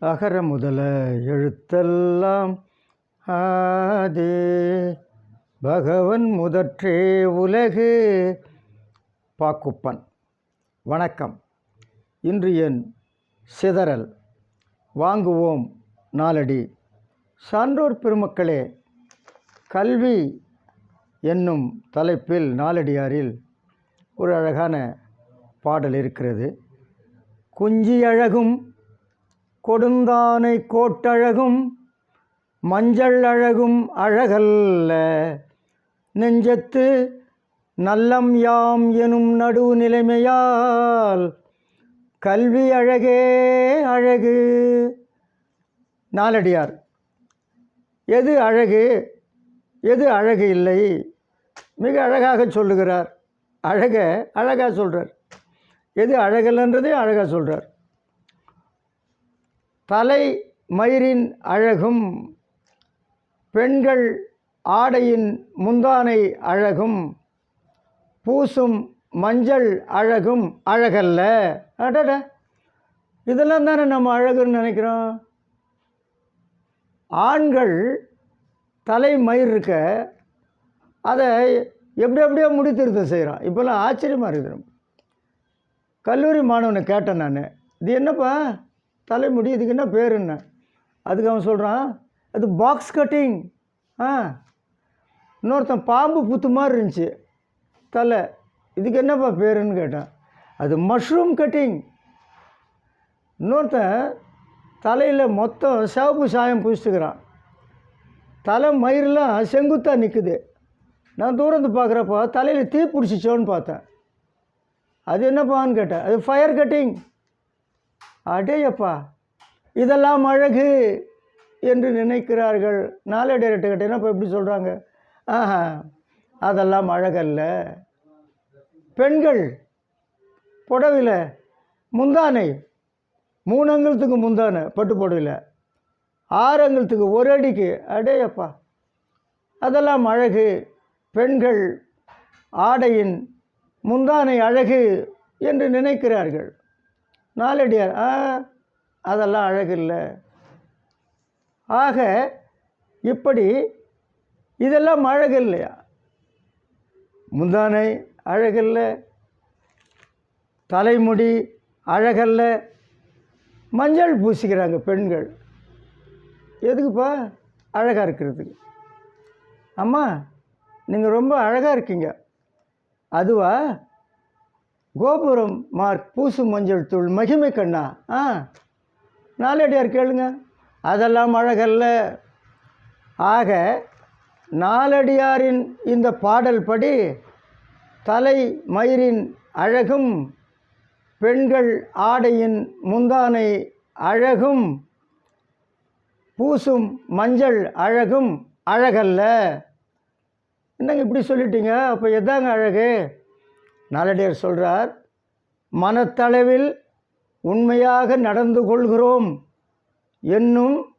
அகர முதல எழுத்தெல்லாம். ஆதே பகவன் முதற்றே உலகு. பாக்குப்பன் வணக்கம். இன்று என் சிதறல். வாங்குவோம் நாலடி சான்றோர் பெருமக்களே கல்வி என்னும் தலைப்பில் நாலடியாரில் ஒரு அழகான பாடல் இருக்கிறது. குஞ்சி அழகும் கொடுந்தானை கோட்டழகும் மஞ்சள் அழகும் அழகல்ல. நெஞ்சத்து நல்லம் யாம் எனும் நடு நிலைமையால் கல்வி அழகே அழகு. நாலடியார் எது அழகு எது அழகு இல்லை? மிக அழகாக சொல்லுகிறார். அழக அழகாக சொல்கிறார் எது அழகல்லன்றதே அழகாக சொல்கிறார் தலை மயிரின் அழகும் பெண்கள் ஆடையின் முந்தானை அழகும் பூசும் மஞ்சள் அழகும் அழகல்ல. அடட! இதெல்லாம் தானே நம்ம அழகுன்னு நினைக்கிறோம்? ஆண்கள் தலை மயிர் இருக்க அதை எப்படி எப்படியோ முடித்திருத்தம் செய்கிறான் இப்போல்லாம் ஆச்சரியமாக இருக்குது. கல்லூரி மாணவனை கேட்டேன் நான். இது என்னப்பா? தலைமுடி இதுக்கு என்ன பேர் என்ன? அதுக்கு அவன் சொல்கிறான் அது பாக்ஸ் கட்டிங் ஆ. இன்னொருத்தன் பாம்பு புத்து மாதிரி இருந்துச்சு தலை. இதுக்கு என்னப்பா பேருன்னு கேட்டான். அது மஷ்ரூம் கட்டிங் இன்னொருத்தன் தலையில் மொத்தம் சிவப்பு சாயம் பூசிட்டுக்கிறான். தலை மயிரெலாம் செங்குத்தாக நிற்குது நான் தூரந்து பார்க்குறப்போ தலையில் தீ பிடிச்சிச்சோன்னு பார்த்தேன். அது என்னப்பான்னு கேட்டேன். அது ஃபயர் கட்டிங் அடேயப்பா இதெல்லாம் அழகு என்று நினைக்கிறார்கள். நாளடைரட்டு கேட்டேன்னா இப்போ எப்படி சொல்கிறாங்க ஆஹா அதெல்லாம் அழகல்ல. பெண்கள் புடவையில் முந்தானை மூணு அங்கலத்துக்கு முந்தானை பட்டு புடவையில் ஆறு அங்கலத்துக்கு ஒரு அடிக்கு. அடேயப்பா அதெல்லாம் அழகு. பெண்கள் ஆடையின் முந்தானை அழகு என்று நினைக்கிறார்கள். நாலடியார். ஆ அதெல்லாம் அழகு இல்லை ஆக இப்படி இதெல்லாம் அழகு இல்லையா முந்தானை அழகில்லை. தலைமுடி அழகல்ல. மஞ்சள் பூசிக்கிறாங்க பெண்கள். எதுக்குப்பா? அழகாக இருக்கிறதுக்கு. அம்மா நீங்கள் ரொம்ப அழகாக இருக்கீங்க. அதுவா? கோபுரம் மார்க் பூசு மஞ்சள் தூள் மகிமை கண்ணா. ஆ நாலடியார் கேளுங்க. அதெல்லாம் அழகல்ல. ஆக நாலடியாரின் இந்த பாடல் படி தலை மயிரின் அழகும் பெண்கள் ஆடையின் முந்தானை அழகும் பூசும் மஞ்சள் அழகும் அழகல்ல. என்னங்க இப்படி சொல்லிட்டீங்க? அப்போ எதாங்க அழகு? நாலடியார் சொல்கிறார் மனத்தளவில் உண்மையாக நடந்து கொள்கிறோம் என்னும்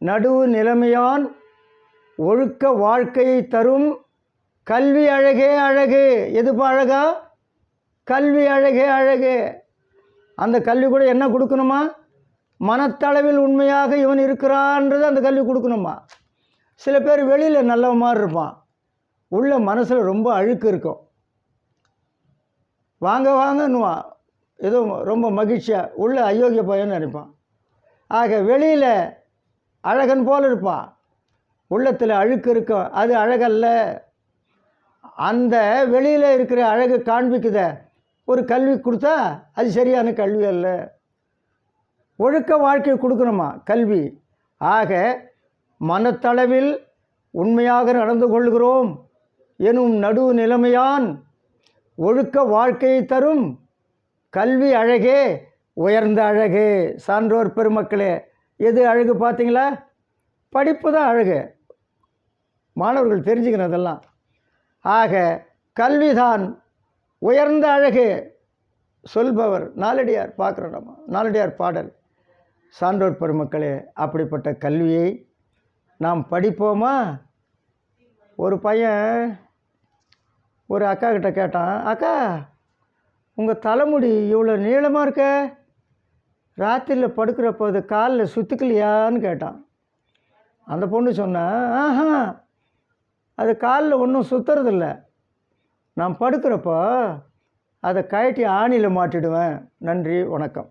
நடுவு நிலைமையான் ஒழுக்க வாழ்க்கையை தரும் கல்வி அழகே அழகு. எது அழகா? கல்வி அழகே அழகு. அந்த கல்வி கூட என்ன கொடுக்கணுமா? மனத்தளவில் உண்மையாக இவன் இருக்கிறான்றது அந்த கல்வி கொடுக்கணுமா? சில பேர் வெளியில் நல்ல மாதிரி இருப்பான். உள்ள மனசில் ரொம்ப அழுக்கு இருக்கும். வாங்க வாங்கன்னுவான் ஏதோ ரொம்ப மகிழ்ச்சியாக உள்ள அயோக்கிய பையன் நினைப்பான். ஆக வெளியில் அழகன் போல் இருப்பான் உள்ளத்தில் அழுக்கு இருக்கும் அது அழகல்ல. அந்த வெளியில் இருக்கிற அழகு காண்பிக்குத. ஒரு கல்வி கொடுத்தா அது சரியான கல்வி அல்ல. ஒழுக்க வாழ்க்கை கொடுக்கணுமா? கல்வி. ஆக மனத்தளவில் உண்மையாக நடந்து கொள்கிறோம் எனும் நடு நிலைமையான் ஒழுக்க வாழ்க்கையை தரும் கல்வி அழகே உயர்ந்த அழகு. சான்றோர் பெருமக்களே எது அழகு பார்த்தீங்களா? படிப்பு தான் அழகு. மாணவர்கள் தெரிஞ்சுக்கணும் அதெல்லாம் ஆக கல்விதான் உயர்ந்த அழகு. சொல்பவர் நாலடியார் பார்க்குறோம் நம்ம. நாலடியார் பாடல். சான்றோர் பெருமக்களே அப்படிப்பட்ட கல்வியை நாம் படிப்போமா? ஒரு பையன் ஒரு அக்கா கிட்ட கேட்டான் அக்கா உங்கள் தலைமுடி இவ்வளோ நீளமாக இருக்க? ராத்திரியில் படுக்கிறப்போ அது காலில் சுற்றுக்கலையான்னு கேட்டான். அந்த பொண்ணு சொன்னேன் ஆஹா அது காலில் ஒன்றும் சுற்றுறதில்ல நான் படுக்கிறப்போ அதை கழட்டி ஆணியில் மாட்டிடுவேன். நன்றி வணக்கம்.